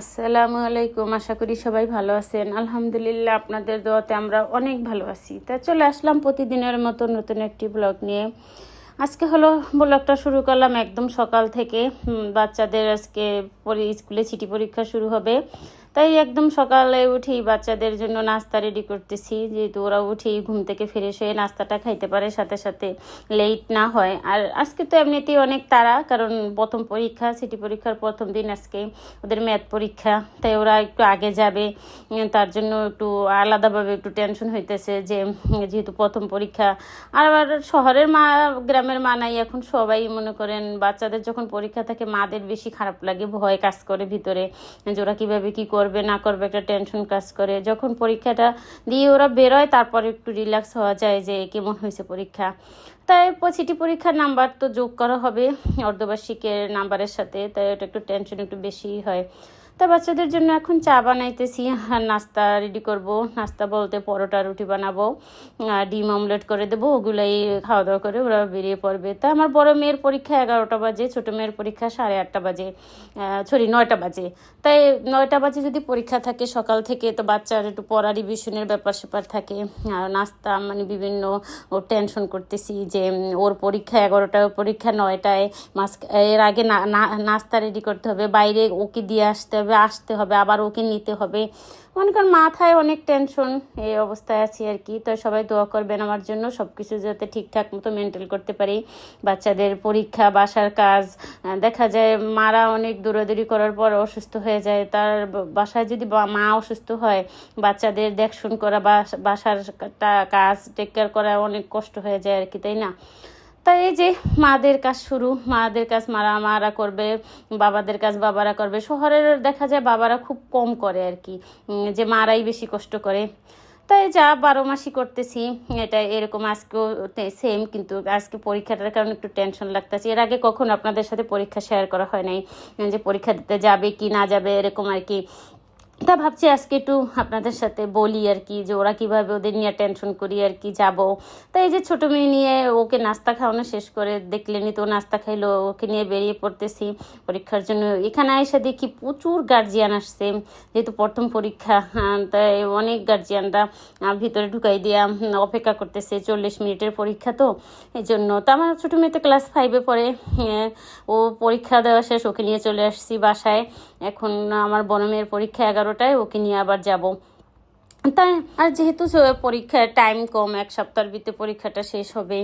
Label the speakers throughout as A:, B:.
A: আসসালামু আলাইকুম, আশা করি সবাই ভালো আছেন। আলহামদুলিল্লাহ, আপনাদের দোয়াতে আমরা অনেক ভালো আছি। তা চলে আসলাম প্রতিদিনের মতো নতুন একটি ব্লগ নিয়ে। আজকে হলো, ব্লগটা শুরু করলাম একদম সকাল থেকে। বাচ্চাদের আজকে স্কুলে সিটি পরীক্ষা শুরু হবে। তাই একদম সকালে উঠেই বাচ্চাদের জন্য নাস্তা রেডি করতেছি। যেহেতু ওরা উঠেই ঘুম থেকে ফিরে হয়ে নাস্তাটা খাইতে পারে, সাথে সাথে লেট না হয়। আর আজকে তো এমনিতেই অনেক তাড়া, কারণ প্রথম পরীক্ষা, সিটি পরীক্ষার প্রথম দিন আজকে ওদের ম্যাথ পরীক্ষা। তাই ওরা একটু আগে যাবে, তার জন্য একটু আলাদাভাবে একটু টেনশন হইতেছে যে, যেহেতু প্রথম পরীক্ষা। আর আবার শহরের মা, গ্রামের মা নাই, এখন সবাই মনে করেন বাচ্চাদের যখন পরীক্ষা থাকে, মাদের বেশি খারাপ লাগে, ভয় কাজ করে ভিতরে যে ওরা কীভাবে কী করবে। না করবে একটা টেনশন কাজ করে। যখন পরীক্ষাটা দিয়ে ওরা বেরোয়, তারপর একটু রিল্যাক্স হওয়া যায় যে কেমন হয়েছে পরীক্ষা। তাই পঁচিটি পরীক্ষার নাম্বার তো যোগ করা হবে, অর্ধবার্ষিকের নাম্বারের সাথে, তাই ওটা একটু টেনশন একটু বেশিই হয়। তা বাচ্চাদের জন্য এখন চা বানাইতেছি। আর নাস্তা রেডি করব। নাস্তা বলতে পরোটা, রুটি বানাবো। ডিম অমলেট করে দেবো। ওগুলাই খাওয়া দাওয়া করে ওরা বেরিয়ে পড়বে। তা আমার বড় মেয়ের পরীক্ষা এগারোটা বাজে, ছোটো মেয়ের পরীক্ষা সাড়ে আটটা বাজে। সরি নয়টা বাজে। তাই নয়টা বাজে যদি পরীক্ষা থাকে সকাল থেকে, তো বাচ্চার একটু পড়া রিভিশনের ব্যাপার স্যাপার থাকে। আর নাস্তা মানে বিভিন্ন ওর টেনশন করতেছি যে ওর পরীক্ষা এগারোটায় পরীক্ষা নয়টায়। মাস, এর আগে নাস্তা রেডি করতে হবে। বাইরে ওকে দিয়ে আসতে হবে। আসতে হবে, আবার ওকে নিতে হবে। মনে মাথায় অনেক টেনশন এই অবস্থায় আছি আর কি। তো সবাই দোয়া করবেন আমার জন্য সব কিছু যাতে ঠিকঠাক মতো মেনটেন করতে পারি। বাচ্চাদের পরীক্ষা, বাসার কাজ দেখা যায় মারা অনেক দৌড়াদৌড়ি করার পর অসুস্থ হয়ে যায়। তার বাসায় যদি মা অসুস্থ হয়, বাচ্চাদের দেখশুন করা বাসার কাজ টেক কেয়ার করা অনেক কষ্ট হয়ে যায় আর কি, তাই না? তাই এই যে মাদের কাজ শুরু, মাদের কাজ মারা মারা করবে, বাবাদের কাজ বাবারা করবে। শহরের দেখা যায় বাবারা খুব কম করে আর কি যে মারাই বেশি কষ্ট করে। তাই যা বারো মাসই করতেছি, এটা এরকম আজকেও সেম কিন্তু আজকে পরীক্ষাটার কারণে একটু টেনশন লাগতেছে। এর আগে কখনো আপনাদের সাথে পরীক্ষা শেয়ার করা হয় নাই, যে পরীক্ষা দিতে যাবে কি না যাবে, এরকম আর কি। তা ভাবছি আজকে একটু আপনাদের সাথে বলি আর কি যে ওরা কীভাবে ওদের নিয়ে টেনশন করি আর কি যাব। তাই এই যে ছোটো মেয়ে নিয়ে ওকে নাস্তা খাওয়ানো শেষ করে দেখলেনি তো নাস্তা খাইলো ওকে নিয়ে বেরিয়ে পড়তেছি পরীক্ষার জন্য। এখানে এসে দেখি প্রচুর গার্জিয়ান আসছে যেহেতু প্রথম পরীক্ষা হ্যাঁ, তাই অনেক গার্জিয়ানরা ভিতরে ঢুকাই দিয়া অপেক্ষা করতেছে চল্লিশ মিনিটের পরীক্ষা তো এই জন্য। তো আমার ছোটো মেয়ে তো ক্লাস ফাইভে পড়ে ও পরীক্ষা দেওয়া শেষ ওকে নিয়ে চলে আসছি বাসায়। এখন আমার বড় মেয়ের পরীক্ষা এগারোটায় ওকে নিয়ে আবার যাব। তাই আর যেহেতু পরীক্ষার টাইম কম, এক সপ্তাহের ভিতরে পরীক্ষাটা শেষ হবে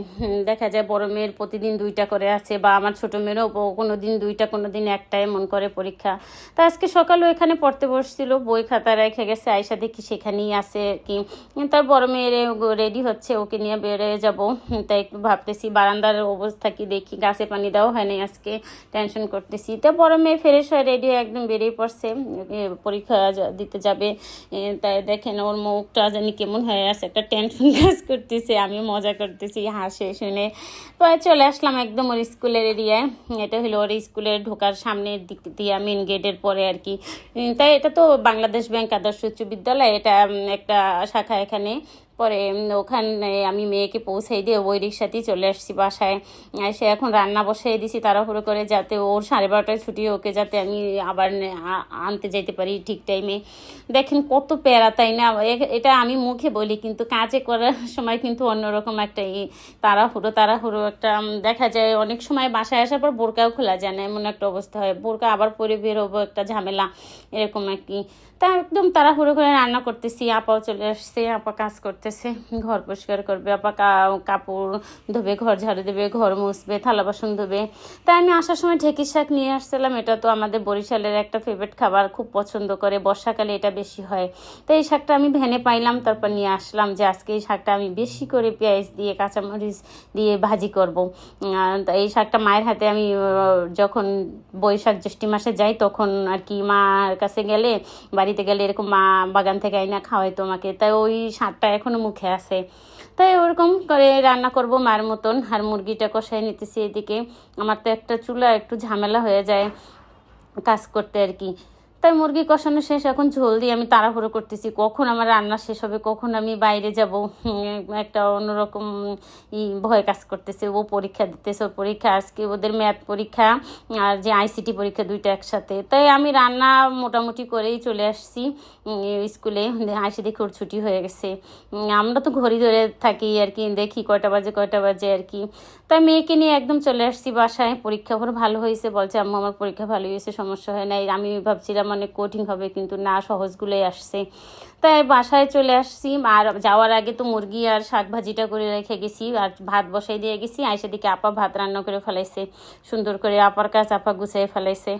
A: দেখা যায় বড় মেয়ের প্রতিদিন দুইটা করে আছে বা আমার ছোটো মেয়েরও কোনো দিন দুইটা কোনো দিন একটা এমন করে পরীক্ষা। তা আজকে সকালেও এখানে পড়তে বসছিল, বই খাতা রেখে গেছে আয়সা দেখি সেখানেই আছে কি। তার বড় মেয়ের রেডি হচ্ছে, ওকে নিয়ে বেরোয় যাব। তাই একটু ভাবতেছি, বারান্দার অবস্থা কি দেখি, গাছে পানি দেওয়া হয় নাই আজকে টেনশন করতেছি। তা বড় মেয়ে ফ্রেশ হয়ে রেডি হয়ে একদম বেরিয়ে পড়ছে পরীক্ষা দিতে যাবে তাই দেখেন ওর মুখটা জানি কেমন হয়ে আছে, একটা টেনশন কাজ করতেছে আমি মজা করতেছি, হাসে শুনে। পরে চলে আসলাম একদম ওর স্কুলের এরিয়ায়। এটা হলো ওর স্কুলের ঢোকার সামনের দিক দিয়ে মেন গেটের পরে আর কি। তাই এটা তো বাংলাদেশ ব্যাংক আদর্শ উচ্চ বিদ্যালয়, এটা একটা শাখা এখানে। পরে ওখানে আমি মেয়েকে পৌঁছাই দিয়ে ওই রিক্সাতেই চলে আসছি বাসায়। এসে এখন রান্না বসাই দিছি তাড়াহুড়ো করে যাতে ওর সাড়ে বারোটায় ছুটি ওকে যাতে আমি আবার আনতে যেতে পারি ঠিক টাইমে দেখেন কত প্যারা, তাই না? এটা আমি মুখে বলি, কিন্তু কাজে করার সময় কিন্তু অন্যরকম একটা ই, তাড়াহুড়ো তাড়াহুড়ো একটা দেখা যায় অনেক সময় বাসায় আসার পর বোরকাও খোলা যায় না, এমন একটা অবস্থা হয়। বোরকা আবার পরে বেরোবো একটা ঝামেলা, এরকম আর কি। তা একদম তাড়াহুড়ো করে রান্না করতেছি আপাও চলে আসছে, আপা কাজ করতেছে, ঘর পরিষ্কার করবে আপা কাপড় ধোবে, ঘর ঝাড়ু দেবে, ঘর মুছবে, থালা বাসন ধোবে। তাই আমি আসার সময় ঢেঁকি শাক নিয়ে আসছিলাম, এটা তো আমাদের বরিশালের একটা ফেভারিট খাবার, খুব পছন্দ করে, বর্ষাকালে এটা বেশি হয়। তো এই শাকটা আমি ভ্যানে পাইলাম, তারপর নিয়ে আসলাম যে আজকে এই শাকটা আমি বেশি করে পেঁয়াজ দিয়ে, কাঁচামরিচ দিয়ে ভাজি করব। এই শাকটা মায়ের হাতে আমি যখন বৈশাখ জ্যৈষ্ঠী মাসে যাই, তখন আর কি মার কাছে গেলে, বাড়িতে গেলে এরকম মা বাগান থেকে আইনা খাওয়াই তোমাকে। তাই ওই শাকটা এখনও মুখে আছে। তাই ওরকম করে রান্না করব মার মতন, আর মুরগিটা কষাই নিতেছি এদিকে। আমার তো একটা চুলা, একটু ঝামেলা হয়ে যায় কাজ করতে আর কি। তাই মুরগি কষানো শেষ, এখন ঝোল দিয়ে আমি তাড়াহুড়ো করতেছি। কখন আমার রান্না শেষ হবে, কখন আমি বাইরে যাব? একটা অন্যরকম, ই, ভয় কাজ করতেছে। ও পরীক্ষা দিতেছে, ওর পরীক্ষা, আজকে ওদের ম্যাথ পরীক্ষা আর যে আইসিটি পরীক্ষা দুইটা একসাথে। তাই আমি রান্না মোটামুটি করেই চলে আসছি। স্কুলে আসে দেখে ওর ছুটি হয়ে গেছে। আমরা তো ঘড়ি ধরে থাকি আর কি, দেখি কয়টা বাজে কয়টা বাজে আর কি। তাই মেয়েকে নিয়ে একদম চলে আসছি বাসায়। পরীক্ষা ওর ভালো হয়েছে, বলছে, আম্মু, আমার পরীক্ষা ভালো হয়েছে, সমস্যা হয় নাই। আমি ভাবছিলাম অনেক কঠিন হবে, কিন্তু না সহজগুলোই আসছে। তাই বাসায় চলে আসছি, আর যাওয়ার আগে তো মুরগি আর শাক ভাজিটা করে রেখে গেছি, আর ভাত বসাই দিয়ে গেছি আইসা দিকে আপা ভাত রান্না করে ফেলাইছে, সুন্দর করে আপার কাজ আপা গুছাই ফেলাইছে।